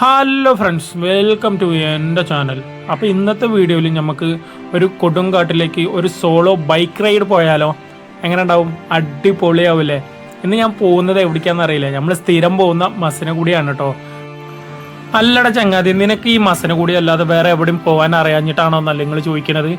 Hello friends welcome to എന്റെ channel അപ്പോൾ ഇന്നത്തെ വീഡിയോയിൽ നമുക്ക് ഒരു കൊടുങ്കാട്ടിലേക്ക് ഒരു സോളോ ബൈക്ക് റൈഡ് പോയാലോ? എങ്ങനെ ഉണ്ടാവും? അടിപൊളിയാവില്ലേ? ഇന്ന് ഞാൻ പോകുന്നത് എവിടേക്കാണെന്ന് അറിയില്ല. നമ്മൾ സ്ഥിരം പോകുന്ന മസിനെ കൂടിയാണ് കേട്ടോ അല്ലട ചങ്ങാതി നിനക്ക് ഈ മസന കൂടി അല്ലാതെ വേറെ എവിടെയും പോകാൻ അറിയാഞ്ഞിട്ടാണോ എന്നല്ല നിങ്ങൾ ചോദിക്കുന്നത്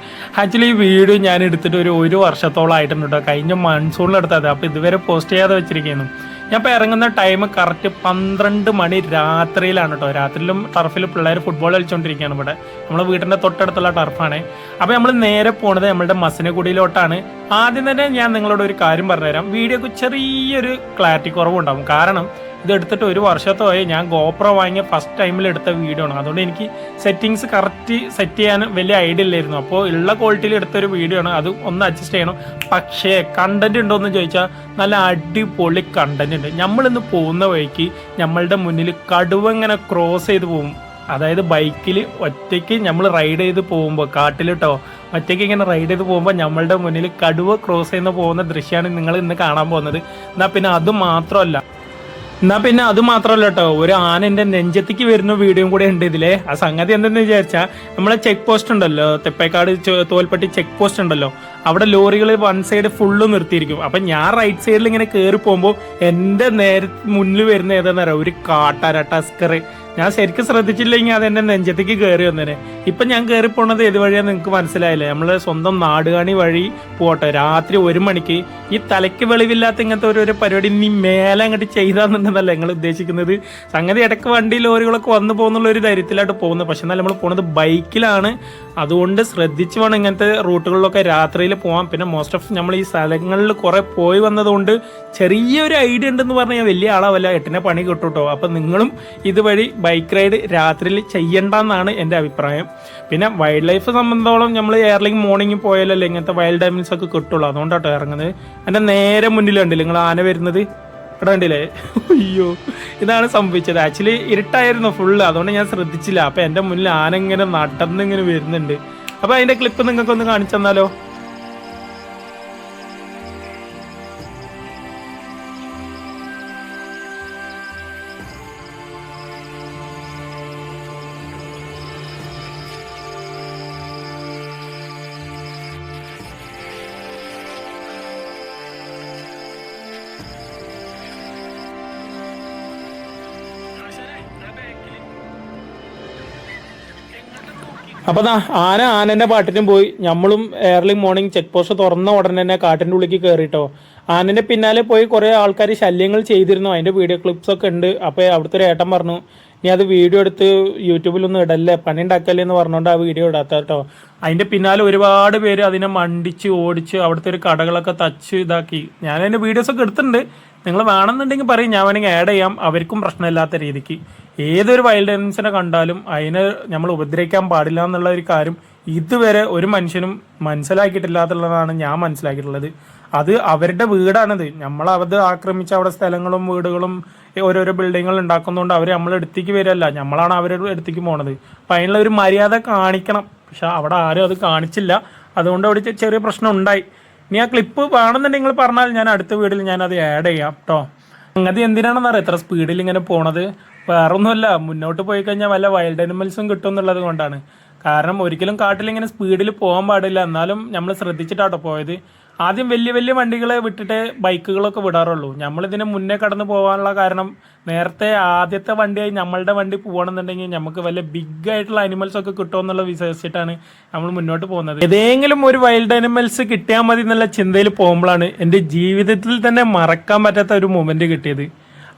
ആക്ച്വലി ഈ വീഡിയോ ഞാൻ എടുത്തിട്ട് ഒരു ഒരു വർഷത്തോളം ആയിട്ടുണ്ട് കേട്ടോ കഴിഞ്ഞ മൺസൂണിൽ എടുത്തത്. അപ്പോൾ ഇതുവരെ പോസ്റ്റ് ചെയ്യാതെ വെച്ചിരിക്കുന്നു. ഞാൻ ഇപ്പോൾ ഇറങ്ങുന്ന ടൈം കറക്റ്റ് പന്ത്രണ്ട് മണി രാത്രിയിലാണ് കേട്ടോ രാത്രിയിലും ടർഫിൽ പിള്ളേർ ഫുട്ബോൾ കളിച്ചുകൊണ്ടിരിക്കുകയാണ് ഇവിടെ. നമ്മളെ വീടിന്റെ തൊട്ടടുത്തുള്ള ടർഫാണ് അപ്പോൾ നമ്മൾ നേരെ പോണത് നമ്മളുടെ മസനഗുഡിയിലോട്ടാണ് ആദ്യം തന്നെ ഞാൻ നിങ്ങളോട് ഒരു കാര്യം പറഞ്ഞുതരാം. വീഡിയോക്ക് ചെറിയൊരു ക്ലാരിറ്റി കുറവുണ്ടാവും. കാരണം ഇത് എടുത്തിട്ട് ഒരു വർഷത്തോയി ഞാൻ ഗോപ്രോ വാങ്ങിയ ഫസ്റ്റ് ടൈമിൽ എടുത്ത വീഡിയോ ആണ്. അതുകൊണ്ട് എനിക്ക് സെറ്റിങ്സ് കറക്റ്റ് സെറ്റ് ചെയ്യാൻ വലിയ ഐഡിയ ഇല്ലായിരുന്നു. അപ്പോൾ ഉള്ള ക്വാളിറ്റിയിൽ എടുത്ത ഒരു വീഡിയോ ആണ്. അത് ഒന്ന് അഡ്ജസ്റ്റ് ചെയ്യണം. പക്ഷേ കണ്ടന്റ് ഉണ്ടോ എന്ന് ചോദിച്ചാൽ നല്ല അടിപൊളി കണ്ടന്റ് ഉണ്ട്. നമ്മളിന്ന് പോകുന്ന വഴിക്ക് നമ്മളുടെ മുന്നിൽ കടുവ ഇങ്ങനെ ക്രോസ് ചെയ്ത് പോകും. അതായത് ബൈക്കിൽ ഒറ്റയ്ക്ക് നമ്മൾ റൈഡ് ചെയ്ത് പോകുമ്പോൾ കാട്ടിലിട്ടോ ഒറ്റയ്ക്ക് ഇങ്ങനെ റൈഡ് ചെയ്ത് പോകുമ്പോൾ നമ്മളുടെ മുന്നിൽ കടുവ ക്രോസ് ചെയ്യുന്ന പോകുന്ന ദൃശ്യമാണ് നിങ്ങൾ ഇന്ന് കാണാൻ പോകുന്നത്. എന്നാൽ പിന്നെ അത് മാത്രമല്ല എന്നാ പിന്നെ അത് മാത്രമല്ല കേട്ടോ ഒരു ആന എന്റെ നെഞ്ചത്തേക്ക് വരുന്ന വീഡിയോയും കൂടെ ഉണ്ട് ഇതിലെ. ആ സംഗതി എന്തെന്ന് വിചാരിച്ചാൽ നമ്മളെ ചെക്ക് പോസ്റ്റ് ഉണ്ടല്ലോ തെപ്പേക്കാട് തോൽപ്പെട്ടി ചെക്ക് പോസ്റ്റ് ഉണ്ടല്ലോ. അവിടെ ലോറികൾ വൺ സൈഡ് ഫുള്ള് നിർത്തിയിരിക്കും. അപ്പൊ ഞാൻ റൈറ്റ് സൈഡിൽ ഇങ്ങനെ കയറി പോകുമ്പോൾ എന്റെ നേരെ മുന്നിൽ വരുന്ന അറിയാം? ഒരു കാട്ടാര ടസ്കർ ഞാൻ ശരിക്കും ശ്രദ്ധിച്ചില്ലെങ്കിൽ അത് എന്റെ നെഞ്ചത്തേക്ക് കയറി വന്നേനെ. ഇപ്പൊ ഞാൻ കയറി പോണത് ഏത് വഴിയാന്ന് നിങ്ങൾക്ക് മനസ്സിലായില്ലേ? നമ്മൾ സ്വന്തം നാടുകാണി വഴി പോട്ടെ. രാത്രി ഒരു മണിക്ക് ഈ തലയ്ക്ക് വെളിവില്ലാത്ത ഇങ്ങനത്തെ ഒരു പരിപാടി ഇനി മേലെ അങ്ങോട്ട് ചെയ്താന്നുണ്ടെന്നല്ല നിങ്ങൾ ഉദ്ദേശിക്കുന്നത്. സംഗതി ഇടയ്ക്ക് വണ്ടി ലോറികളൊക്കെ വന്നു പോകുന്നുള്ള ഒരു ധൈര്യത്തിലായിട്ട് പോകുന്നത് പക്ഷെ എന്നാൽ നമ്മൾ പോണത് ബൈക്കിലാണ്. അതുകൊണ്ട് ശ്രദ്ധിച്ച് വേണം ഇങ്ങനത്തെ റൂട്ടുകളിലൊക്കെ രാത്രിയിൽ പോകാം പിന്നെ മോസ്റ്റ് ഓഫ് നമ്മൾ ഈ സ്ഥലങ്ങളിൽ കുറെ പോയി വന്നതുകൊണ്ട് ചെറിയൊരു ഐഡിയ ഉണ്ടെന്ന് പറഞ്ഞാൽ വലിയ ആളാവല്ല. എട്ടിനെ പണി കിട്ടും കേട്ടോ നിങ്ങളും ഇതുവഴി ബൈക്ക് റൈഡ് രാത്രിയിൽ ചെയ്യണ്ടെന്നാണ് എന്റെ അഭിപ്രായം. പിന്നെ വൈൽഡ് ലൈഫ് സംബന്ധത്തോളം നമ്മൾ എയർലിംഗ് മോർണിംഗ് പോയാലല്ലേ ഇങ്ങനത്തെ വൈൽഡ് ആനിമൽസ് ഒക്കെ കിട്ടുള്ളൂ. അതുകൊണ്ടാട്ടോ ഇറങ്ങുന്നത്. എന്റെ നേരെ മുന്നിൽ കണ്ടില്ല നിങ്ങൾ ആന വരുന്നത്? ഇവിടെ കണ്ടില്ലേ? അയ്യോ ഇതാണ് സംഭവിച്ചത്. ആക്ച്വലി ഇരുട്ടായിരുന്നു ഫുള്ള് അതുകൊണ്ട് ഞാൻ ശ്രദ്ധിച്ചില്ല. അപ്പം എന്റെ മുന്നിൽ ആന ഇങ്ങനെ നടന്നിങ്ങനെ വരുന്നുണ്ട്. അപ്പോൾ അതിന്റെ ക്ലിപ്പ് നിങ്ങൾക്കൊന്ന് കാണിച്ചു തന്നാലോ? അപ്പൊ ആന ആനന്റെ പാട്ടിനും പോയി. നമ്മളും ഏർലി മോർണിംഗ് ചെക്ക് പോസ്റ്റ് തുറന്ന ഉടനെ തന്നെ കാട്ടിന്റെ ഉള്ളിലേക്ക് കയറിയിട്ടോ ആനന്റെ പിന്നാലെ പോയി കുറെ ആൾക്കാർ ശല്യങ്ങൾ ചെയ്തിരുന്നു. അതിന്റെ വീഡിയോ ക്ലിപ്സ് ഒക്കെ ഉണ്ട്. അപ്പൊ അവിടുത്തെ ഒരു ഏട്ടൻ പറഞ്ഞു നീ അത് വീഡിയോ എടുത്ത് യൂട്യൂബിലൊന്നും ഇടല്ലേ? പണി ഉണ്ടാക്കല്ലേ? എന്ന് പറഞ്ഞുകൊണ്ട് ആ വീഡിയോ ഇടാത്ത കേട്ടോ. അതിന്റെ പിന്നാലെ ഒരുപാട് പേര് അതിനെ മണ്ടിച്ച് ഓടിച്ച് അവിടുത്തെ ഒരു കടകളൊക്കെ തച്ച് ഇതാക്കി. ഞാൻ അതിന്റെ വീഡിയോസ് ഒക്കെ എടുത്തിട്ടുണ്ട്. നിങ്ങൾ വേണമെന്നുണ്ടെങ്കിൽ പറയും. ഞാൻ വേണമെങ്കിൽ ആഡ് ചെയ്യാം. അവർക്കും പ്രശ്നമില്ലാത്ത രീതിക്ക്. ഏതൊരു വൈൽഡ് അനിമൽസിനെ കണ്ടാലും അതിനെ നമ്മൾ ഉപദ്രവിക്കാൻ പാടില്ല എന്നുള്ള ഒരു കാര്യം ഇതുവരെ ഒരു മനുഷ്യനും മനസ്സിലാക്കിയിട്ടില്ലാത്തുള്ളതാണ് ഞാൻ മനസ്സിലാക്കിയിട്ടുള്ളത്. അത് അവരുടെ വീടാണത്. നമ്മൾ അത് ആക്രമിച്ച് അവിടെ സ്ഥലങ്ങളും വീടുകളും ഓരോരോ ബിൽഡിങ്ങുകൾ ഉണ്ടാക്കുന്നതുകൊണ്ട് അവർ നമ്മളെ അടുത്തേക്ക് വരില്ല നമ്മളാണ് അവരുടെ അടുത്തേക്ക് പോണത്. അപ്പം അതിനുള്ള ഒരു മര്യാദ കാണിക്കണം. പക്ഷെ അവിടെ ആരും അത് കാണിച്ചില്ല. അതുകൊണ്ട് അവിടെ ചെറിയ പ്രശ്നം ഉണ്ടായി. ഇനി ആ ക്ലിപ്പ് വേണമെന്നുണ്ടെങ്കിൽ പറഞ്ഞാൽ ഞാൻ അടുത്ത വീഡിയോയിൽ ഞാൻ അത് ആഡ് ചെയ്യാം കേട്ടോ സംഗതി എന്തിനാണെന്ന് അറിയാം ഇത്ര സ്പീഡിൽ ഇങ്ങനെ പോണത്. വേറെ ഒന്നുമല്ല മുന്നോട്ട് പോയി കഴിഞ്ഞാൽ വല്ല വൈൽഡ് അനിമൽസും കിട്ടും എന്നുള്ളത് കൊണ്ടാണ്. കാരണം ഒരിക്കലും കാട്ടിൽ ഇങ്ങനെ സ്പീഡിൽ പോകാൻ പാടില്ല. എന്നാലും നമ്മൾ ശ്രദ്ധിച്ചിട്ടാട്ടോ പോയത്. ആദ്യം വലിയ വലിയ വണ്ടികളെ വിട്ടിട്ട് ബൈക്കുകളൊക്കെ വിടാറുള്ളൂ. നമ്മളിതിന് മുന്നേ കടന്നു പോകാനുള്ള കാരണം നേരത്തെ ആദ്യത്തെ വണ്ടിയായി നമ്മളുടെ വണ്ടി പോകണമെന്നുണ്ടെങ്കിൽ നമുക്ക് വല്ല ബിഗ് ആയിട്ടുള്ള അനിമൽസ് ഒക്കെ കിട്ടുമെന്നുള്ള വിശ്വസിച്ചിട്ടാണ് നമ്മൾ മുന്നോട്ട് പോകുന്നത്. ഏതെങ്കിലും ഒരു വൈൽഡ് അനിമൽസ് കിട്ടിയാൽ മതി എന്നുള്ള ചിന്തയിൽ പോകുമ്പോഴാണ് എന്റെ ജീവിതത്തിൽ തന്നെ മറക്കാൻ പറ്റാത്ത ഒരു മൊമെന്റ് കിട്ടിയത്.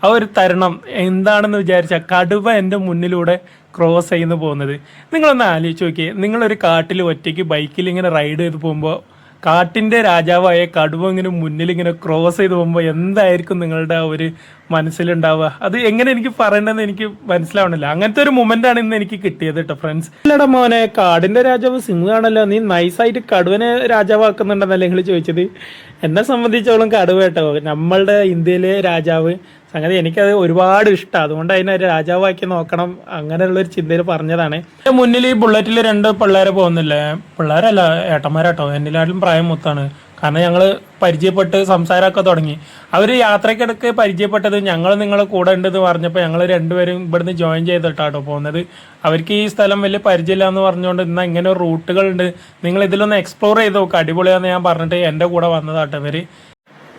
ആ ഒരു തരണം എന്താണെന്ന് വിചാരിച്ച കടുവ എന്റെ മുന്നിലൂടെ ക്രോസ് ചെയ്യുന്നു പോകുന്നത്. നിങ്ങളൊന്ന് ആലോചിച്ച് നോക്കിയേ. നിങ്ങളൊരു കാട്ടിൽ ഒറ്റയ്ക്ക് ബൈക്കിൽ ഇങ്ങനെ റൈഡ് ചെയ്ത് പോകുമ്പോൾ കാട്ടിന്റെ രാജാവായ കടുവ ഇങ്ങനെ മുന്നിൽ ഇങ്ങനെ ക്രോസ് ചെയ്ത് പോകുമ്പോൾ എന്തായിരിക്കും നിങ്ങളുടെ ആ ഒരു മനസ്സിലുണ്ടാവുക? അത് എങ്ങനെ എനിക്ക് പറയണമെന്ന് എനിക്ക് മനസ്സിലാവണില്ല. അങ്ങനത്തെ ഒരു മൊമെന്റ് ആണ് ഇന്ന് എനിക്ക് കിട്ടിയത് കേട്ടോ ഫ്രണ്ട്സ് അല്ലടാ മോനെ കാടിന്റെ രാജാവ് സിംഹാണല്ലോ നീ നൈസായിട്ട് കടുവനെ രാജാവാക്കുന്നുണ്ടെന്നല്ലേ നിങ്ങൾ ചോദിച്ചത്? എന്നെ സംബന്ധിച്ചോളം കടുവ കേട്ടോ നമ്മളുടെ ഇന്ത്യയിലെ രാജാവ് സംഗതി എനിക്കത് ഒരുപാട് ഇഷ്ടം. അതുകൊണ്ട് അതിനെ രാജാവാക്കി നോക്കണം അങ്ങനെയുള്ള ഒരു ചിന്തയിൽ പറഞ്ഞതാണ്. എന്റെ മുന്നിൽ ഈ ബുള്ളറ്റിൽ രണ്ട് പിള്ളേരെ പോകുന്നില്ലേ? പിള്ളേരല്ല ഏട്ടന്മാരാട്ടോ. എന്നിലാട്ടിലും പ്രായം മൊത്താണ്. കാരണം ഞങ്ങൾ പരിചയപ്പെട്ട് സംസാരമൊക്കെ തുടങ്ങി. അവർ യാത്രക്കിടക്ക് പരിചയപ്പെട്ടത് ഞങ്ങൾ നിങ്ങളെ കൂടെ ഉണ്ടെന്ന് പറഞ്ഞപ്പോൾ ഞങ്ങൾ രണ്ടുപേരും ഇവിടുന്ന് ജോയിൻ ചെയ്തിട്ടാട്ടോ പോകുന്നത്. അവർക്ക് ഈ സ്ഥലം വലിയ പരിചയമില്ല എന്ന് പറഞ്ഞുകൊണ്ട് ഇന്ന് ഇങ്ങനെ റൂട്ടുകളുണ്ട് നിങ്ങൾ ഇതിലൊന്ന് എക്സ്പ്ലോർ ചെയ്ത് നോക്കുക അടിപൊളിയാന്ന് ഞാൻ പറഞ്ഞിട്ട് എന്റെ കൂടെ വന്നതാട്ടോ ഇവർ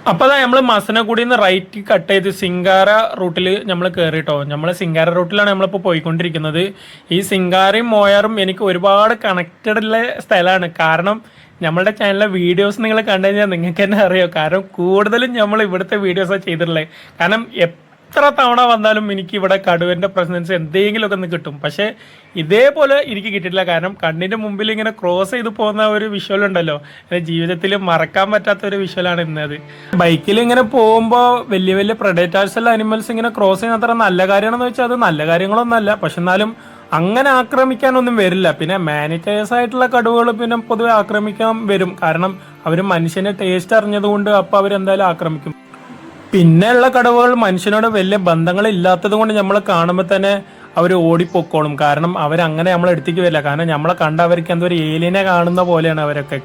അപ്പോൾ അതാ നമ്മൾ മസനഗുഡിയിൽ റൈറ്റ് കട്ട് ചെയ്ത് സിംഗാര റൂട്ടിൽ നമ്മൾ കയറിട്ടോ നമ്മൾ സിംഗാര റൂട്ടിലാണ് നമ്മളിപ്പോൾ പോയിക്കൊണ്ടിരിക്കുന്നത്. ഈ സിംഗാരയും മോയാറും എനിക്ക് ഒരുപാട് കണക്റ്റഡ് ഉള്ള സ്ഥലമാണ്. കാരണം നമ്മളുടെ ചാനലിലെ വീഡിയോസ് നിങ്ങൾ കണ്ടു കഴിഞ്ഞാൽ നിങ്ങൾക്ക് തന്നെ അറിയാം. കാരണം കൂടുതലും നമ്മൾ ഇവിടുത്തെ വീഡിയോസാണ് ചെയ്തിട്ടുള്ളത് കാരണം എത്ര തവണ വന്നാലും എനിക്ക് ഇവിടെ കടുവന്റെ പ്രസൻസ് എന്തെങ്കിലുമൊക്കെ ഒന്ന് കിട്ടും. പക്ഷേ ഇതേപോലെ എനിക്ക് കിട്ടിയിട്ടില്ല. കാരണം കണ്ണിന്റെ മുമ്പിൽ ഇങ്ങനെ ക്രോസ് ചെയ്ത് പോകുന്ന ഒരു വിഷ്വൽ ഉണ്ടല്ലോ. ജീവിതത്തിൽ മറക്കാൻ പറ്റാത്ത ഒരു വിഷ്വലാണ് ഇന്നത്. ബൈക്കിൽ ഇങ്ങനെ പോകുമ്പോൾ വലിയ വലിയ പ്രൊഡേറ്റേഴ്സ് ഉള്ള അനിമൽസ് ഇങ്ങനെ ക്രോസ് ചെയ്യുന്ന അത്ര നല്ല കാര്യമാണെന്ന് വെച്ചാൽ അത് നല്ല കാര്യങ്ങളൊന്നുമല്ല. പക്ഷെ എന്നാലും അങ്ങനെ ആക്രമിക്കാനൊന്നും വരില്ല. പിന്നെ മാനിറ്റേഴ്സ് ആയിട്ടുള്ള കടുവകൾ പിന്നെ പൊതുവെ ആക്രമിക്കാൻ വരും. കാരണം അവർ മനുഷ്യനെ ടേസ്റ്റ് അറിഞ്ഞതുകൊണ്ട് അപ്പോൾ അവരെന്തായാലും ആക്രമിക്കും. പിന്നെയുള്ള കടവുകൾ മനുഷ്യനോട് വലിയ ബന്ധങ്ങൾ ഇല്ലാത്തത് കൊണ്ട് നമ്മൾ കാണുമ്പോൾ തന്നെ അവർ ഓടിപ്പോക്കോളും. കാരണം അവരങ്ങനെ നമ്മളെ അടുത്തേക്ക് വരില്ല. കാരണം നമ്മളെ കണ്ട അവർക്ക് എന്തോ ഒരു ഏലിയനെ കാണുന്ന പോലെയാണ് അവരൊക്കെ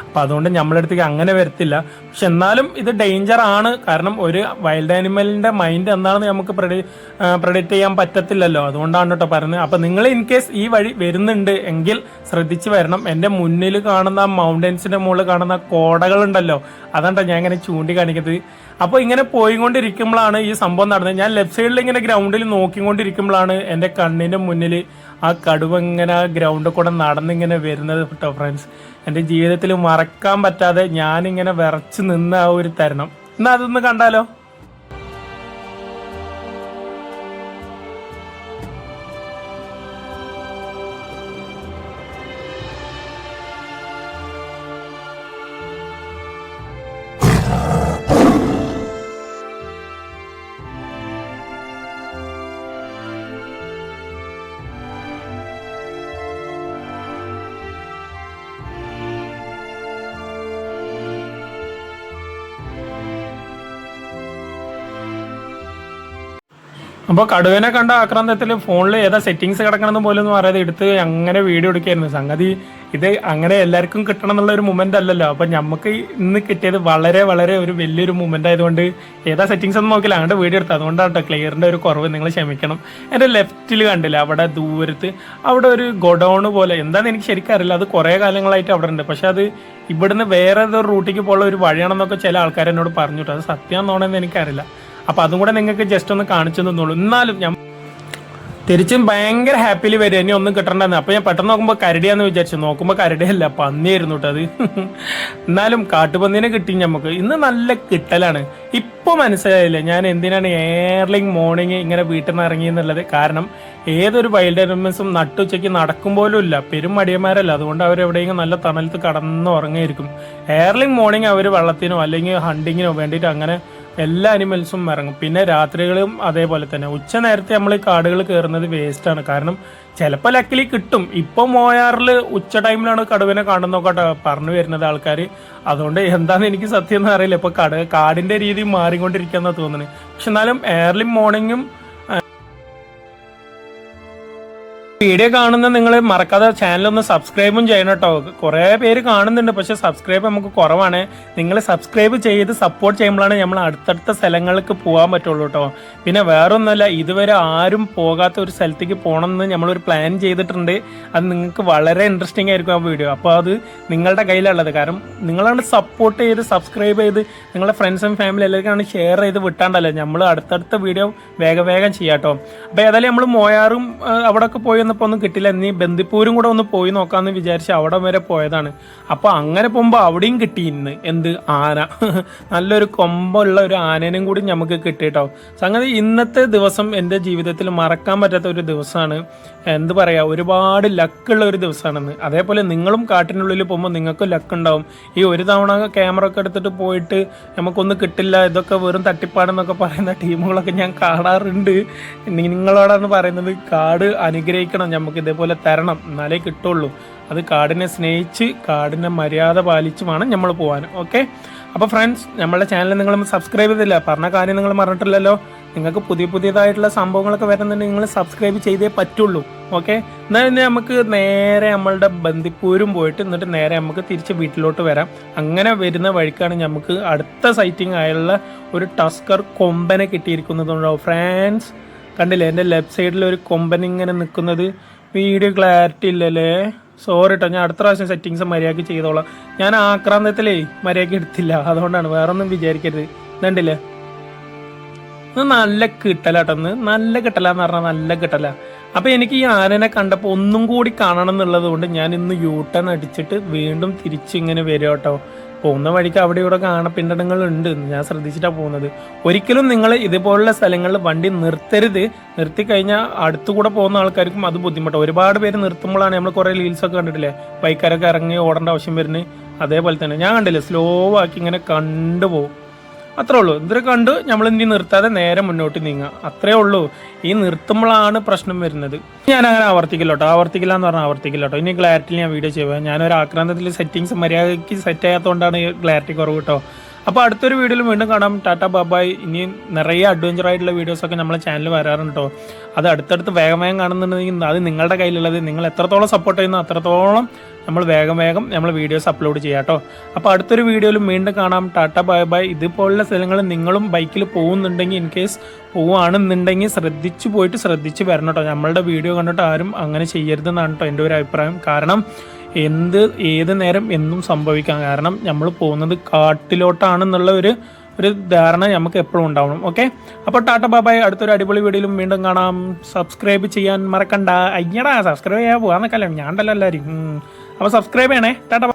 അപ്പം അതുകൊണ്ട് നമ്മളെ അടുത്തേക്ക് അങ്ങനെ വരത്തില്ല. പക്ഷെ എന്നാലും ഇത് ഡേഞ്ചർ ആണ്. കാരണം ഒരു വൈൽഡ് ആനിമലിന്റെ മൈൻഡ് എന്താണെന്ന് നമുക്ക് പ്രഡി പ്രഡിക്റ്റ് ചെയ്യാൻ പറ്റത്തില്ലല്ലോ. അതുകൊണ്ടാണ് കേട്ടോ പറയുന്നത്. അപ്പം നിങ്ങൾ ഇൻ കേസ് ഈ വഴി വരുന്നുണ്ട് എങ്കിൽ ശ്രദ്ധിച്ച് വരണം. എന്റെ മുന്നിൽ കാണുന്ന മൗണ്ടൻസിന്റെ മുകളിൽ കാണുന്ന കോടകളുണ്ടല്ലോ. അതാണ്ടോ ഞാൻ ഇങ്ങനെ ചൂണ്ടിക്കാണിക്കുന്നത്. അപ്പോൾ ഇങ്ങനെ പോയിക്കൊണ്ടിരിക്കുമ്പോഴാണ് ഈ സംഭവം നടന്നത്. ഞാൻ ലെഫ്റ്റ് സൈഡിൽ ഇങ്ങനെ ഗ്രൗണ്ടിൽ നോക്കിക്കൊണ്ടിരിക്കുമ്പോഴാണ് എന്റെ കണ്ണിന്റെ മുന്നിൽ ആ കടുവ ഇങ്ങനെ ഗ്രൗണ്ടിൽ കൂടെ നടന്നിങ്ങനെ വരുന്നത് കേട്ടോ ഫ്രണ്ട്സ് എന്റെ ജീവിതത്തിൽ മറക്കാൻ പറ്റാതെ ഞാനിങ്ങനെ വിറച്ച് നിന്ന ആ ഒരു തരണം. എന്നാൽ അതൊന്ന് കണ്ടാലോ? അപ്പോൾ കടുവനെ കണ്ട ആക്രാന്തത്തിൽ ഫോണിൽ ഏതാ സെറ്റിങ്സ് കിടക്കണമെന്ന് പോലും ഒന്നും അറിയാതെ എടുത്ത് അങ്ങനെ വീഡിയോ എടുക്കായിരുന്നു സംഗതി ഇത് അങ്ങനെ എല്ലാവർക്കും കിട്ടണം എന്നുള്ള ഒരു മൊമെന്റ് അല്ലല്ലോ. അപ്പൊ നമുക്ക് ഇന്ന് കിട്ടിയത് വളരെ വളരെ ഒരു വലിയൊരു മൊമെന്റ് ആയതുകൊണ്ട് ഏതാ സെറ്റിങ്സ് ഒന്നും നോക്കില്ല. അങ്ങോട്ട് വീഡിയോ എടുത്തത്. അതുകൊണ്ടാണ് കേട്ടോ ക്ലിയറിന്റെ ഒരു കുറവ്. നിങ്ങൾ ക്ഷമിക്കണം. എന്റെ ലെഫ്റ്റിൽ കണ്ടില്ല അവിടെ ദൂരത്ത് അവിടെ ഒരു ഗൊഡൗൺ പോലെ. എന്താണെന്ന് എനിക്ക് ശരിക്കും അറിയില്ല. അത് കുറേ കാലങ്ങളായിട്ട് അവിടെ ഉണ്ട്. പക്ഷെ അത് ഇവിടുന്ന് വേറെ ഏതൊരു റൂട്ടിലേക്ക് പോലുള്ള ഒരു വഴിയാണെന്നൊക്കെ ചില ആൾക്കാർ എന്നോട് പറഞ്ഞു കേട്ടോ അത് സത്യമാണെന്നോണെന്ന് എനിക്കറിയില്ല. അപ്പൊ അതും കൂടെ നിങ്ങൾക്ക് ജസ്റ്റ് ഒന്ന് കാണിച്ചു തന്നുള്ളൂ. എന്നാലും ഞാൻ തിരിച്ചും ഭയങ്കര ഹാപ്പിയിൽ വരും. ഇനി ഒന്നും കിട്ടണ്ടെന്ന്. അപ്പോൾ ഞാൻ പെട്ടെന്ന് നോക്കുമ്പോൾ കരടിയാന്ന് വിചാരിച്ചു. നോക്കുമ്പോൾ കരടിയല്ല പന്നിയായിരുന്നു കേട്ടോ അത്. എന്നാലും കാട്ടുപന്നീനെ കിട്ടി നമുക്ക് ഇന്ന് നല്ല കിട്ടലാണ്. ഇപ്പൊ മനസ്സിലായില്ല ഞാൻ എന്തിനാണ് എയർലിംഗ് മോർണിംഗ് ഇങ്ങനെ വീട്ടിൽ നിന്ന് ഇറങ്ങി എന്നുള്ളത്? കാരണം ഏതൊരു വൈൽഡ് അനിമൽസും നട്ടുച്ചയ്ക്ക് നടക്കും പോലും ഇല്ല. പെരും മടിയന്മാരല്ല. അതുകൊണ്ട് അവരെവിടെയെങ്കിലും നല്ല തണലത്ത് കടന്ന് ഉറങ്ങിയിരിക്കും. എയർലിംഗ് മോർണിംഗ് അവർ വെള്ളത്തിനോ അല്ലെങ്കിൽ ഹണ്ടിങ്ങിനോ വേണ്ടിയിട്ട് അങ്ങനെ എല്ലാ അനിമൽസും ഇറങ്ങും. പിന്നെ രാത്രികളും അതേപോലെ തന്നെ. ഉച്ച നേരത്തെ നമ്മൾ ഈ കാടുകൾ കയറുന്നത് വേസ്റ്റാണ് കാരണം ചിലപ്പോൾ ലക്കിലി കിട്ടും. ഇപ്പം മോയാറിൽ ഉച്ച ടൈമിലാണ് കടുവനെ കാണുന്നൊക്കെ പറഞ്ഞു വരുന്നത് ആൾക്കാർ അതുകൊണ്ട് എന്താണെന്ന് എനിക്ക് സത്യം എന്ന് അറിയില്ല. ഇപ്പൊ കട കാടിന്റെ രീതി മാറിക്കൊണ്ടിരിക്കുന്ന തോന്നുന്നത്. പക്ഷെ എന്നാലും ഏർലി മോർണിംഗും വീഡിയോ കാണുന്ന നിങ്ങൾ മറക്കാതെ ചാനൽ ഒന്ന് സബ്സ്ക്രൈബും ചെയ്യണം കേട്ടോ കുറേ പേര് കാണുന്നുണ്ട് പക്ഷെ സബ്സ്ക്രൈബ് നമുക്ക് കുറവാണ്. നിങ്ങൾ സബ്സ്ക്രൈബ് ചെയ്ത് സപ്പോർട്ട് ചെയ്യുമ്പോഴാണ് നമ്മൾ അടുത്തടുത്ത സ്ഥലങ്ങൾക്ക് പോകാൻ പറ്റുള്ളൂ കേട്ടോ പിന്നെ വേറൊന്നുമല്ല ഇതുവരെ ആരും പോകാത്ത ഒരു സ്ഥലത്തേക്ക് പോകണമെന്ന് നമ്മളൊരു പ്ലാൻ ചെയ്തിട്ടുണ്ട്. അത് നിങ്ങൾക്ക് വളരെ ഇൻട്രസ്റ്റിംഗ് ആയിരിക്കും ആ വീഡിയോ അപ്പോൾ അത് നിങ്ങളുടെ കയ്യിലുള്ളത്. കാരണം നിങ്ങളാണ് സപ്പോർട്ട് ചെയ്ത് സബ്സ്ക്രൈബ് ചെയ്ത് നിങ്ങളുടെ ഫ്രണ്ട്സും ഫാമിലി എല്ലാവർക്കാണ് ഷെയർ ചെയ്ത് വിട്ടാണ്ടല്ലോ? നമ്മൾ അടുത്തടുത്ത വീഡിയോ വേഗം വേഗം ചെയ്യാം കേട്ടോ അപ്പോൾ ഏതായാലും നമ്മൾ മോയാറും അവിടെ ഒക്കെ പോയി വന്നപ്പോൾ ഒന്നും കിട്ടില്ല. നീ ബന്ദിപ്പൂരും കൂടെ ഒന്ന് പോയി നോക്കാമെന്ന് വിചാരിച്ച് അവിടെ വരെ പോയതാണ്. അപ്പോൾ അങ്ങനെ പോകുമ്പോൾ അവിടെയും കിട്ടി ഇന്ന്. എന്ത് ആന? നല്ലൊരു കൊമ്പുള്ള ഒരു ആനേനും കൂടി നമുക്ക് കിട്ടിയിട്ടോ സംഗതി ഇന്നത്തെ ദിവസം എന്റെ ജീവിതത്തിൽ മറക്കാൻ പറ്റാത്ത ഒരു ദിവസമാണ് എന്ത് പറയാ ഒരുപാട് ലക്കുള്ള ഒരു ദിവസമാണെന്ന് അതേപോലെ നിങ്ങളും കാട്ടിനുള്ളിൽ പോകുമ്പോൾ നിങ്ങൾക്കും ലക്ക് ഉണ്ടാവും ഈ ഒരു തവണ ക്യാമറ ഒക്കെ എടുത്തിട്ട് പോയിട്ട് നമുക്കൊന്നും കിട്ടില്ല. ഇതൊക്കെ വെറും തട്ടിപ്പാടെന്നൊക്കെ പറയുന്ന ടീമുകളൊക്കെ ഞാൻ കാണാറുണ്ട്. നിങ്ങളോടാണ് പറയുന്നത് കാട് അനുഗ്രഹിക്കണം നമുക്ക് ഇതേപോലെ തരണം എന്നാലേ കിട്ടുള്ളൂ. അത് കാടിനെ സ്നേഹിച്ച് കാടിനെ മര്യാദ പാലിച്ച് വേണം നമ്മൾ പോകാൻ ഓക്കെ? അപ്പോൾ ഫ്രണ്ട്സ് നമ്മളെ ചാനൽ നിങ്ങൾ സബ്സ്ക്രൈബ് ചെയ്തില്ല. പറഞ്ഞ കാര്യം നിങ്ങൾ മറന്നിട്ടില്ലല്ലോ. നിങ്ങൾക്ക് പുതിയ പുതിയതായിട്ടുള്ള സംഭവങ്ങളൊക്കെ വരുന്നുണ്ടെങ്കിൽ നിങ്ങൾ സബ്സ്ക്രൈബ് ചെയ്തേ പറ്റുള്ളൂ. ഓക്കെ? എന്നാൽ ഇനി നമുക്ക് നേരെ നമ്മളുടെ ബന്ദിപ്പൂരും പോയിട്ട് എന്നിട്ട് നേരെ നമുക്ക് തിരിച്ച് വീട്ടിലോട്ട് വരാം. അങ്ങനെ വരുന്ന വഴിക്കാണ് നമുക്ക് അടുത്ത സൈറ്റിംഗ് ആയുള്ള ഒരു ടസ്കർ കൊമ്പനെ കിട്ടിയിരിക്കുന്നതുണ്ടോ ഫ്രാൻസ് കണ്ടില്ലേ? എന്റെ ലെഫ്റ്റ് സൈഡിൽ ഒരു കൊമ്പൻ ഇങ്ങനെ നിൽക്കുന്നത് വീഡിയോ ക്ലാരിറ്റി ഇല്ലല്ലേ? സോറി കേട്ടോ ഞാൻ അടുത്ത പ്രാവശ്യം സെറ്റിങ്സ് മര്യാദയ്ക്ക് ചെയ്തോളാം. ഞാൻ ആക്രാന്തത്തിലേ മര്യാദയ്ക്ക് എടുത്തില്ല. അതുകൊണ്ടാണ് വേറൊന്നും വിചാരിക്കരുത്. ഇതുണ്ടല്ലേ ഇത് നല്ല കേട്ടോ നല്ല കിട്ടലാന്ന് പറഞ്ഞാൽ നല്ല കിട്ടല. അപ്പൊ എനിക്ക് ഈ ആനനെ കണ്ടപ്പോൾ ഒന്നും കൂടി കാണണം എന്നുള്ളത് കൊണ്ട് ഞാൻ ഇന്ന് യൂട്ടൺ അടിച്ചിട്ട് വീണ്ടും തിരിച്ചിങ്ങനെ വരും കേട്ടോ പോകുന്ന വഴിക്ക് അവിടെ ഇവിടെ കാണപ്പിണ്ടങ്ങൾ ഉണ്ട് ഞാൻ ശ്രദ്ധിച്ചിട്ടാണ് പോകുന്നത്. ഒരിക്കലും നിങ്ങൾ ഇതുപോലുള്ള സ്ഥലങ്ങളിൽ വണ്ടി നിർത്തരുത്. നിർത്തി കഴിഞ്ഞാൽ അടുത്തുകൂടെ പോകുന്ന ആൾക്കാർക്കും അത് ബുദ്ധിമുട്ടാണ് ഒരുപാട് പേര് നിർത്തുമ്പോഴാണ് നമ്മൾ കുറേ റീൽസ് ഒക്കെ കണ്ടിട്ടില്ലേ? ബൈക്കാരൊക്കെ ഇറങ്ങി ഓടേണ്ട ആവശ്യം വരുന്നത്. അതേപോലെ തന്നെ ഞാൻ കണ്ടില്ലേ സ്ലോ ആക്കി ഇങ്ങനെ കണ്ടുപോകും അത്രേ ഉള്ളൂ. ഇത്ര കണ്ട് നമ്മൾ ഇനി നിർത്താതെ നേരെ മുന്നോട്ട് നീങ്ങുക അത്രേ ഉള്ളൂ. ഈ നിർത്തുമ്പോഴാണ് പ്രശ്നം വരുന്നത്. ഞാൻ അങ്ങനെ ആവർത്തിക്കില്ല കേട്ടോ ആവർത്തിക്കില്ല എന്ന് പറഞ്ഞാൽ ആവർത്തിക്കില്ല കേട്ടോ ഇനി ക്ലാരിറ്റിയിൽ ഞാൻ വീഡിയോ ചെയ്യുക. ഞാനൊരു ആക്രാന്തത്തിൽ സെറ്റിങ്സ് മര്യാദയ്ക്ക് സെറ്റ് ആയതുകൊണ്ടാണ് ക്ലാരിറ്റി കുറവ് കേട്ടോ. അപ്പോൾ അടുത്തൊരു വീഡിയോയിൽ വീണ്ടും കാണാം. ടാറ്റ ബാബായ് ഇനി നിറയെ അഡ്വഞ്ചർ ആയിട്ടുള്ള വീഡിയോസ് ഒക്കെ നമ്മളെ ചാനൽ വരാറുണ്ട് കേട്ടോ അത് അടുത്തടുത്ത് വേഗം വേഗം കാണുന്നുണ്ടെങ്കിൽ അത് നിങ്ങളുടെ കയ്യിലുള്ളത്. നിങ്ങൾ എത്രത്തോളം സപ്പോർട്ട് ചെയ്യുന്നു അത്രത്തോളം നമ്മൾ വേഗം വേഗം നമ്മൾ വീഡിയോസ് അപ്ലോഡ് ചെയ്യാം കേട്ടോ അപ്പോൾ അടുത്തൊരു വീഡിയോയിൽ വീണ്ടും കാണാം. Tata bye bye. ഇതുപോലുള്ള സ്ഥലങ്ങൾ നിങ്ങളും ബൈക്കിൽ പോകുന്നുണ്ടെങ്കിൽ ഇൻ കേസ് പോവുകയാണെന്നുണ്ടെങ്കിൽ ശ്രദ്ധിച്ചു പോയിട്ട് ശ്രദ്ധിച്ച് വരണം കേട്ടോ നമ്മളുടെ വീഡിയോ കണ്ടിട്ട് ആരും അങ്ങനെ ചെയ്യരുതെന്നാണ് കേട്ടോ എന്റെ ഒരു അഭിപ്രായം. കാരണം എന്ത് ഏത് നേരം എന്നും സംഭവിക്കാം. കാരണം നമ്മൾ പോകുന്നത് കാട്ടിലോട്ടാണെന്നുള്ള ഒരു ഒരു ധാരണ നമുക്ക് എപ്പോഴും ഉണ്ടാവണം. ഓക്കെ അപ്പോൾ ടാറ്റ ബാബായ് അടുത്തൊരു അടിപൊളി വീഡിയോയിലും വീണ്ടും കാണാം. സബ്സ്ക്രൈബ് ചെയ്യാൻ മറക്കണ്ട. അയ്യടാ സബ്സ്ക്രൈബ് ചെയ്യാൻ പോകാന്നൊക്കെ അല്ലേ? ഞാൻ ഉണ്ടല്ലോ എല്ലാവരും അപ്പോൾ സബ്സ്ക്രൈബ് ചെയ്യണേ. ടാറ്റ